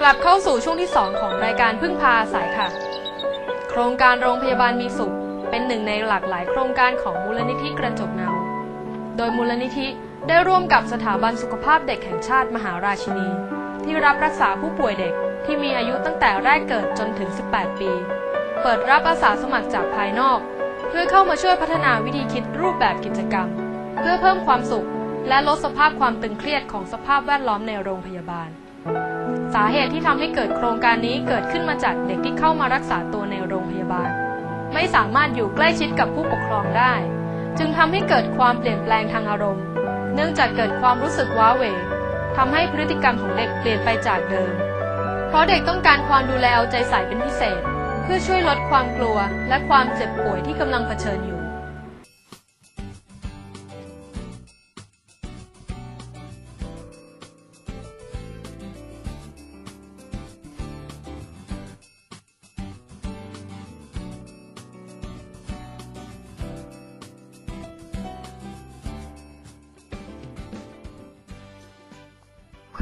กลับเข้าสู่ช่วงที่ 2 ของรายการพึ่งพาอาศัยค่ะ โครงการโรงพยาบาลมีสุข เป็นหนึ่งในหลากหลายโครงการของมูลนิธิกระจกเงา โดยมูลนิธิได้ร่วมกับสถาบันสุขภาพเด็กแห่งชาติมหาราชินี ที่รับรักษาผู้ป่วยเด็กที่มีอายุตั้งแต่แรกเกิดจนถึง 18 ปี เปิดรับอาสาสมัครจากภายนอก เพื่อเข้ามาช่วยพัฒนาวิธีคิดรูปแบบกิจกรรม เพื่อเพิ่มความสุข และลดสภาพความตึงเครียดของสภาพแวดล้อมในโรงพยาบาล สาเหตุที่ทำให้เกิดโครงการนี้เกิดขึ้นมาจากเด็กที่เข้ามารักษาตัวในโรงพยาบาล ไม่สามารถอยู่ใกล้ชิดกับผู้ปกครองได้ จึงทำให้เกิดความเปลี่ยนแปลงทางอารมณ์ เนื่องจากเกิดความรู้สึกว้าเหวทำให้พฤติกรรมของเด็กเปลี่ยนไปจากเดิม เพราะเด็กต้องการความดูแลเอาใจใส่เป็นพิเศษ เพื่อช่วยลดความกลัวและความเจ็บป่วยที่กำลังเผชิญอยู่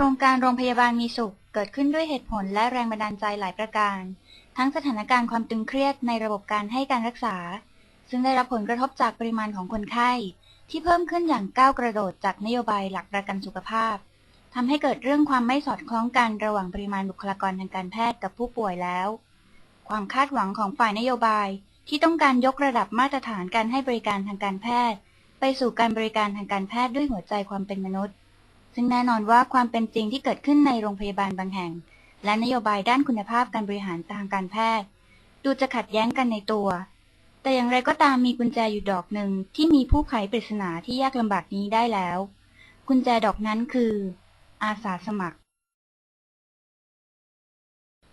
ครงการโรงพยาบาลมีสุขเกิดขึ้นด้วยเหตุผลและแรงบันดาลใจหลายประการ ทั้งสถานการณ์ความตึงเครียดในระบบการให้การรักษา ซึ่งได้รับผลกระทบจากปริมาณของคนไข้ ที่เพิ่มขึ้นอย่างก้าวกระโดดจากนโยบายหลักประกันสุขภาพทำให้เกิดเรื่องความไม่สอดคล้องกันระหว่างปริมาณบุคลากรทางการแพทย์กับผู้ป่วยแล้ว ความคาดหวังของฝ่ายนโยบายที่ต้องการยกระดับมาตรฐานการให้บริการทางการแพทย์ ไปสู่การบริการทางการแพทย์ด้วยหัวใจความเป็นมนุษย์ ซึ่งแน่นอนว่าความเป็นจริงที่เกิดขึ้นในโรงพยาบาลบางแห่ง และนโยบายด้านคุณภาพการบริหารทางการแพทย์ ดูจะขัดแย้งกันในตัว แต่อย่างไรก็ตามมีกุญแจอยู่ดอกหนึ่งที่มีผู้ไขปริศนาที่ยากลำบากนี้ได้แล้ว กุญแจดอกนั้นคือ อาสาสมัคร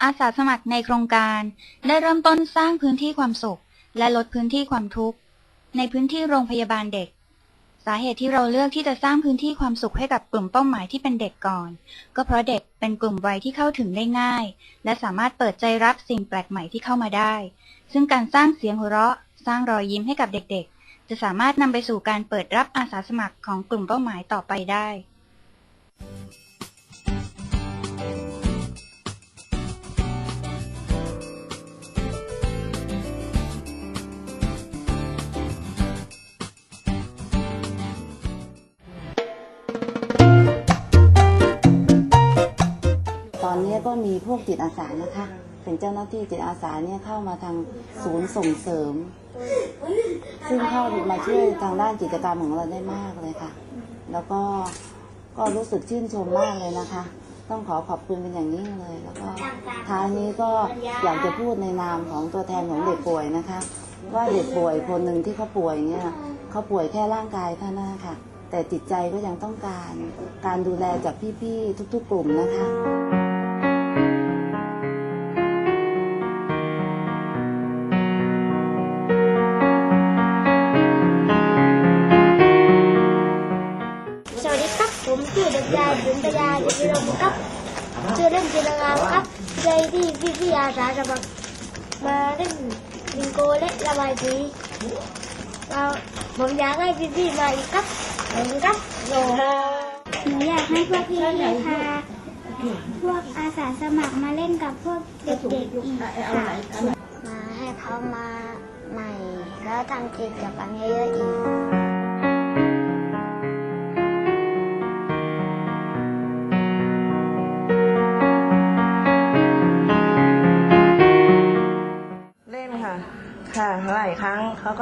อาสาสมัครในโครงการได้เริ่มต้นสร้างพื้นที่ความสุข และลดพื้นที่ความทุกข์ ในพื้นที่โรงพยาบาลเด็ก สาเหตุที่เราเลือกที่จะสร้างพื้นที่ความสุขให้กับกลุ่มเป้าหมายที่เป็นเด็กก่อน ก็เพราะเด็กเป็นกลุ่มวัยที่เข้าถึงได้ง่าย และสามารถเปิดใจรับสิ่งแปลกใหม่ที่เข้ามาได้ ซึ่งการสร้างเสียงหัวเราะ สร้างรอยยิ้มให้กับเด็กๆ จะสามารถนำไปสู่การเปิดรับอาสาสมัครของกลุ่มเป้าหมายต่อไปได้ มีพวกจิตอาสานะคะ เป็นเจ้าหน้าที่จิตอาสาเนี่ยเข้ามาทางศูนย์ส่งเสริม ซึ่งเข้ามาช่วยทางด้านกิจกรรมของเราได้มากเลยค่ะ แล้วก็ก็รู้สึกชื่นชมมากเลยนะคะ ต้องขอขอบคุณเป็นอย่างยิ่งเลย แล้วก็ท้ายนี้ก็อยากจะพูดในนามของตัวแทนของเด็กป่วยนะคะ ว่าเด็กป่วยคนหนึ่งที่เขาป่วยเนี่ยเขาป่วยแค่ร่างกายเท่านั้นนะคะแต่จิตใจก็ยังต้องการการดูแลจากพี่ ๆ ทุก ๆ กลุ่มนะคะ มาอีกครับขอบคุณครับโลหนูอยากให้พวกพี่พาพวกอาสาสมัครมาเล่นกับพวกเด็กๆอีกค่ะมาให้เขามาใหม่แล้วทำกิจกรรมเยอะๆอีก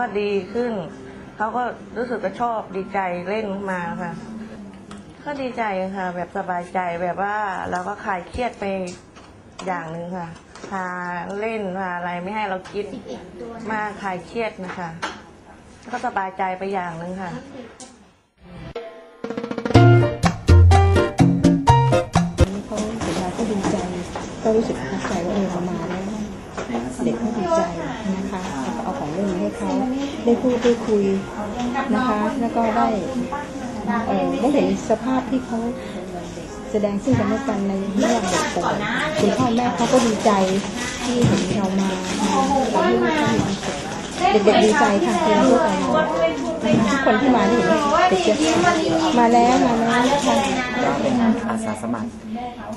ก็ดีขึ้น เขาก็รู้สึกก็ชอบดีใจเล่นมาค่ะ ก็ดีใจค่ะ แบบสบายใจแบบว่าเราก็คลายเครียดไปอย่างหนึ่งค่ะ พาเล่นพาอะไรไม่ให้เราคิดมาคลายเครียดนะคะก็สบายใจไปอย่างหนึ่งค่ะเขาเห็นมาก็ดีใจ ก็รู้สึกประทับใจว่าเออเรามาแล้วเด็กเขาดีใจนะคะ เอาของเล่นมาให้เขาได้พูดได้คุยนะคะ แล้วก็ได้เออได้เห็นสภาพที่เขาแสดงซึ่งกันและกันในเรื่องเด็กป่วยคุณพ่อแม่เขาก็ดีใจที่เห็นเรามาทำให้ลูกเขามีความสุข เด็กๆดีใจค่ะที่เราพวกเรามาทุกคนที่มาที่เห็นติดเชื้อมาแล้วมาแล้วค่ะก็เป็นอาสาสมัคร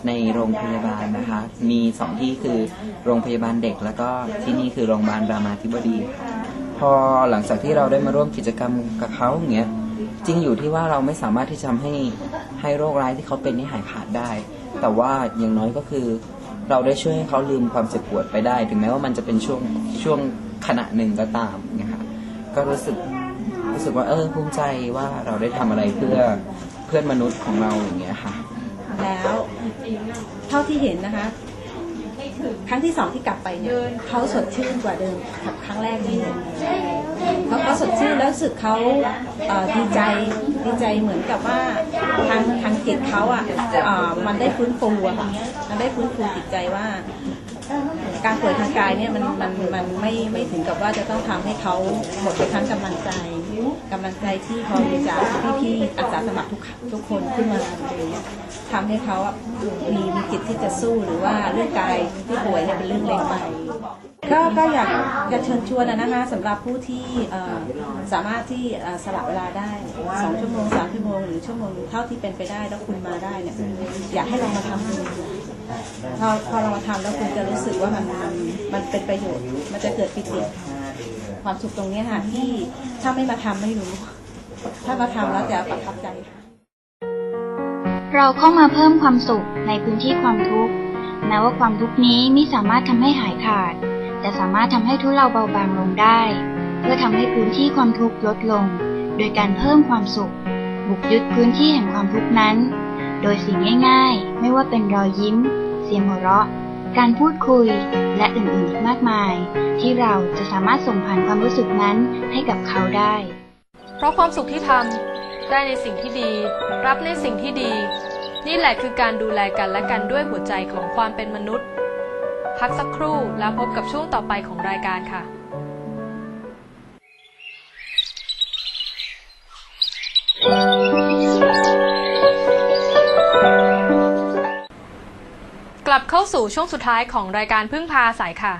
ในโรงพยาบาลนะคะ มีสองที่คือโรงพยาบาลเด็ก แล้วก็ที่นี่คือโรงพยาบาลรามาธิบดี พอหลังจากที่เราได้มาร่วมกิจกรรมกับเขาอย่างเงี้ยจริงอยู่ที่ว่าเราไม่สามารถที่จะทำให้ให้โรคร้ายที่เขาเป็นนี่หายขาดได้ แต่ว่าอย่างน้อยก็คือเราได้ช่วยให้เขาลืมความเจ็บปวดไปได้ ถึงแม้ว่ามันจะเป็นช่วงช่วง ขณะหนึ่งก็ตามนะคะก็รู้สึกรู้สึกว่าเออภูมิใจว่าเราได้ทำอะไรเพื่อเพื่อนมนุษย์ของเราอย่างเงี้ยค่ะ แล้วเท่าที่เห็นนะคะ ครั้งที่สองที่กลับไปเนี่ยเขาสดชื่นกว่าเดิมกับครั้งแรกที่เห็นเขาเขาสดชื่นแล้วรู้สึกเขาเอ่อดีใจดีใจเหมือนกับว่าทางทางจิตเขาอะเอ่อมันได้ฟื้นฟูอะค่ะมันได้ฟื้นฟูจิตใจว่า การป่วยทางกายเนี่ยมันมันมันไม่ไม่ถึงกับว่าจะต้องทำให้เขาหมดไปทั้งกำลังใจกำลังใจที่พอมีจากพี่ๆอาสาสมัครทุกทุกคนขึ้นมาอะไรเงี้ยทำให้เขามีมีจิตที่จะสู้หรือว่าเรื่องกายที่ป่วยเนี่ยเป็นเรื่องเล็กไปก็ก็อยากจะเชิญชวนนะนะคะสำหรับผู้ที่เอ่อสามารถที่เอ่อสละเวลาได้สองชั่วโมงสามชั่วโมงหรือชั่วโมงเท่าที่เป็นไปได้แล้วคุณมาได้เนี่ยอยากให้ลองมาทำดู พอพอเรามาทำแล้วคุณจะรู้สึกว่ามันมันมันเป็นประโยชน์ มันจะเกิดปิติความสุขตรงนี้ค่ะที่ถ้าไม่มาทำไม่รู้ ถ้ามาทำแล้วจะประทับใจค่ะเราเข้ามาเพิ่มความสุขในพื้นที่ความทุกข์แม้ว่าความทุกข์นี้ไม่สามารถทำให้หายขาด แต่สามารถทำให้ทุเลาเบาบางลงได้ เพื่อทำให้พื้นที่ความทุกข์ลดลง โดยการเพิ่มความสุข บุกยึดพื้นที่แห่งความทุกข์นั้น โดยสิ่งง่าย ๆ ไม่ว่าเป็นรอยยิ้ม เสียงหัวเราะ การพูดคุย และอื่นๆอีกมากมาย ที่เราจะสามารถส่งผ่านความรู้สึกนั้นให้กับเขาได้ เพราะความสุขที่ทำได้ในสิ่งที่ดี รับในสิ่งที่ดี นี่แหละคือการดูแลกันและกันด้วยหัวใจของความเป็นมนุษย์ พักสักครู่แล้วพบกับช่วงต่อไปของรายการค่ะ ลับเข้าสู่ช่วงสุดท้ายของรายการพึ่งพาสายค่ะ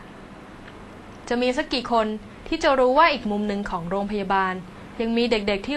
จะมีสักกี่คนที่จะรู้ว่าอีกมุมหนึ่งของโรงพยาบาล ยังมีเด็กๆที่